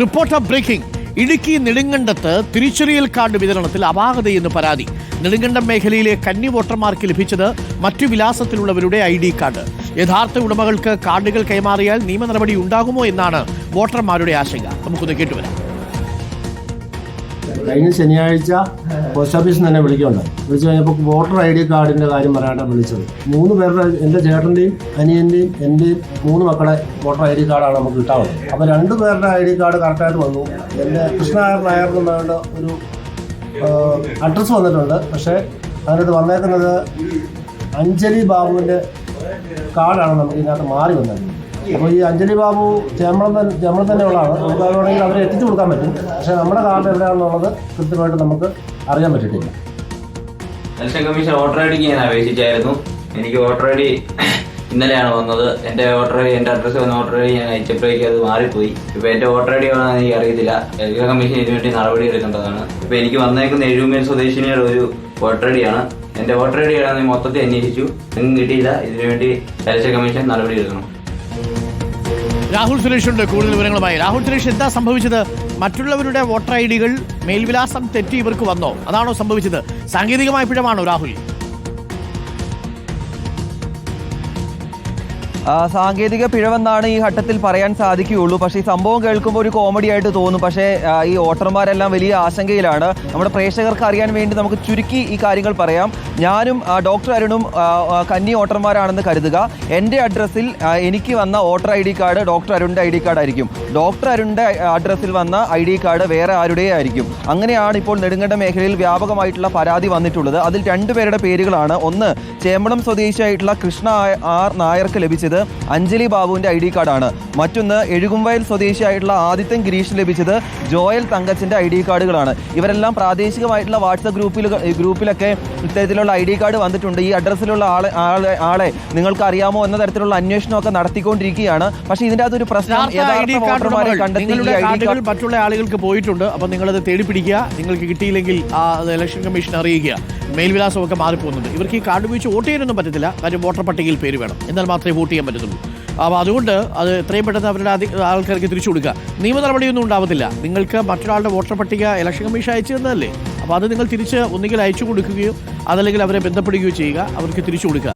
Reporter breaking Idukki നെടുങ്കണ്ടത്ത് തിരിച്ചറിയൽ card വിതരണത്തിൽ അപാകതയെന്ന് പരാതി. നെടുങ്കണ്ടം മേഖലയിലെ കന്നി വോട്ടർമാർക്ക് ലഭിച്ചത് മറ്റു വിലാസത്തിലുള്ളവരുടെ ഐ ഡി കാർഡ്. യഥാർത്ഥ ഉടമകൾക്ക് കാർഡുകൾ കൈമാറിയാൽ നിയമ നടപടി ഉണ്ടാകുമോ എന്നാണ് വോട്ടർമാരുടെ ആശങ്ക. നമുക്കൊന്ന് കേട്ടുവരാം. കഴിഞ്ഞ ശനിയാഴ്ച പോസ്റ്റ് ഓഫീസിൽ തന്നെ വിളിക്കുന്നുണ്ട്. വിളിച്ചു കഴിഞ്ഞപ്പോൾ വോട്ടർ ഐ ഡി കാർഡിന്റെ കാര്യം പറയാനാണ് വിളിച്ചത്. മൂന്ന് പേരുടെ എന്റെ ചേട്ടന്റെയും അനിയന്റെയും എന്റെയും മൂന്ന് മക്കളെ വോട്ടർ ഐ ഡി കാർഡാണ് നമുക്ക് കിട്ടാവുന്നത് അപ്പോൾ രണ്ട് പേരുടെ ഐ ഡി കാർഡ് കറക്റ്റായിട്ട് വന്നു. എന്റെ കൃഷ്ണനായർ നായർ എന്നുള്ള ഒരു അഡ്രസ്സ് വന്നിട്ടുണ്ട്. പക്ഷേ അതിനകത്ത് വന്നേക്കുന്നത് അഞ്ജലി ബാബുവിന്റെ കാർഡാണ് നമുക്ക് ഇതിനകത്ത് മാറി വന്നത്. അപ്പോൾ ഈ അഞ്ജലി ബാബു ചേമ്പളം തന്നെ ചേമ്പളം തന്നെ ഉള്ളതാണ് നമുക്ക് അതുകൊണ്ടെങ്കിൽ അവരെ എത്തിച്ചു കൊടുക്കാൻ പറ്റും. പക്ഷേ നമ്മുടെ കാർഡ് എവിടെയാണെന്നുള്ളത് കൃത്യമായിട്ട് നമുക്ക് അറിയാൻ പറ്റിയിട്ടില്ല. ഇലക്ഷൻ കമ്മീഷൻ വോട്ടർ ഐ ഡിക്ക് ഞാൻ അപേക്ഷിച്ചായിരുന്നു. എനിക്ക് വോട്ടർ ഐ ഡി ഇന്നലെയാണ് വന്നത്. എന്റെ വോട്ടർ ഐ ഡി എന്റെ അഡ്രസ്സ് വന്ന വോട്ടർ ഐ ഡി ഞാൻ അയച്ചപ്പോഴേക്ക് അത് മാറിപ്പോയി. ഇപ്പോൾ എന്റെ വോട്ടർ ഐ ഡി വേണമെന്ന് എനിക്ക് അറിയത്തില്ല. ഇലക്ഷൻ കമ്മീഷൻ ഇതിനു വേണ്ടി നടപടി എടുക്കേണ്ടതാണ്. ഇപ്പോൾ എനിക്ക് വന്നേക്കുന്ന എഴുമേൽ സ്വദേശിനിയുടെ ഒരു വോട്ടർ ഐ ഡി ആണ്. എന്റെ വോട്ടർ ഐ ഡി ആണെന്ന് മൊത്തത്തിൽ അന്വേഷിച്ചു. എങ്ങും കിട്ടിയില്ല. ഇതിനുവേണ്ടി ഇലക്ഷൻ കമ്മീഷൻ നടപടി എടുക്കണം. രാഹുൽ സുരേഷുണ്ട് കൂടുതൽ വിവരങ്ങളുമായി. രാഹുൽ സുരേഷ് എന്താ സംഭവിച്ചത്? മറ്റുള്ളവരുടെ വോട്ടർ ഐ ഡികൾ മേൽവിലാസം തെറ്റി ഇവർക്ക് വന്നോ? അതാണോ സംഭവിച്ചത്? സാങ്കേതികമായ പിഴമാണോ രാഹുൽ? സാങ്കേതിക പിഴവെന്നാണ് ഈ ഘട്ടത്തിൽ പറയാൻ സാധിക്കുകയുള്ളൂ. പക്ഷേ ഈ സംഭവം കേൾക്കുമ്പോൾ ഒരു കോമഡി ആയിട്ട് തോന്നും. പക്ഷേ ഈ വോട്ടർമാരെല്ലാം വലിയ ആശങ്കയിലാണ്. നമ്മുടെ പ്രേക്ഷകർക്ക് അറിയാൻ വേണ്ടി നമുക്ക് ചുരുക്കി ഈ കാര്യങ്ങൾ പറയാം. ഞാനും ഡോക്ടർ അരുണും കന്നി ഓട്ടർമാരാണെന്ന് കരുതുക. എന്റെ അഡ്രസ്സിൽ എനിക്ക് വന്ന voter I D card doctor അരുണിന്റെ ഐ ഡി കാർഡ് ആയിരിക്കും. ഡോക്ടർ അരുണിന്റെ അഡ്രസ്സിൽ വന്ന ഐ ഡി കാർഡ് വേറെ ആരുടെ ആയിരിക്കും. അങ്ങനെയാണ് ഇപ്പോൾ നെടുങ്കണ്ട മേഖലയിൽ വ്യാപകമായിട്ടുള്ള പരാതി വന്നിട്ടുള്ളത്. അതിൽ രണ്ടുപേരുടെ പേരുകളാണ്. ഒന്ന് ചേമ്പളം സ്വദേശിയായിട്ടുള്ള കൃഷ്ണ ആർ നായർക്ക് ലഭിച്ചത്. അഞ്ജലി ബാബുവിന്റെ ഐ ഡി കാർഡാണ്. മറ്റൊന്ന് എഴുകുംവയൽ സ്വദേശിയായിട്ടുള്ള ആദിത്യൻ ഗിരീഷിന് ലഭിച്ചത് ജോയൽ തങ്കച്ചന്റെ ഐ ഡി കാർഡുകളാണ്. ഇവരെല്ലാം പ്രാദേശികമായിട്ടുള്ള വാട്സപ്പ് ഗ്രൂപ്പിൽ ഗ്രൂപ്പിലൊക്കെ ഇത്തരത്തിലുള്ള ഐ ഡി കാർഡ് വന്നിട്ടുണ്ട്. ഈ അഡ്രസ്സിലുള്ള ആളെ ആളെ ആളെ നിങ്ങൾക്ക് അറിയാമോ എന്ന തരത്തിലുള്ള അന്വേഷണമൊക്കെ നടത്തിക്കൊണ്ടിരിക്കുകയാണ്. പക്ഷേ ഇതിന്റെ അകത്തൊരു പ്രശ്നം വോട്ടർമാരെ കണ്ടെത്തി മറ്റുള്ള ആളുകൾക്ക് പോയിട്ടുണ്ട്. അപ്പൊ നിങ്ങളത് തേടി പിടിക്കുക നിങ്ങൾക്ക് കിട്ടിയില്ലെങ്കിൽ ആ ഇലക്ഷൻ കമ്മീഷൻ അറിയിക്കുക. മേൽവിലാസമൊക്കെ മാറിപ്പോകുന്നുണ്ട്. ഇവർക്ക് ഈ കാർഡ് ഉപയോഗിച്ച് വോട്ട് ചെയ്യാനൊന്നും പറ്റത്തില്ല. കാര്യം വോട്ടർ പട്ടികയിൽ പേര് വേണം. എന്നാൽ മാത്രമേ വോട്ട് ചെയ്യാൻ പറ്റത്തുള്ളൂ. അപ്പോൾ അതുകൊണ്ട് അത് എത്രയും പെട്ടെന്ന് അവരുടെ ആൾക്കാർക്ക് തിരിച്ചു കൊടുക്കുക. നിയമ നടപടിയൊന്നും ഉണ്ടാവത്തില്ല. നിങ്ങൾക്ക് മറ്റൊരാളുടെ വോട്ടർ പട്ടിക ഇലക്ഷൻ കമ്മീഷൻ അയച്ചു തന്നതല്ലേ? അപ്പോൾ അത് നിങ്ങൾ തിരിച്ച് ഒന്നുകിൽ അയച്ചു കൊടുക്കുകയോ അതല്ലെങ്കിൽ അവരെ ബന്ധപ്പെടുകയോ ചെയ്യുക. അവർക്ക് തിരിച്ചു കൊടുക്കുക.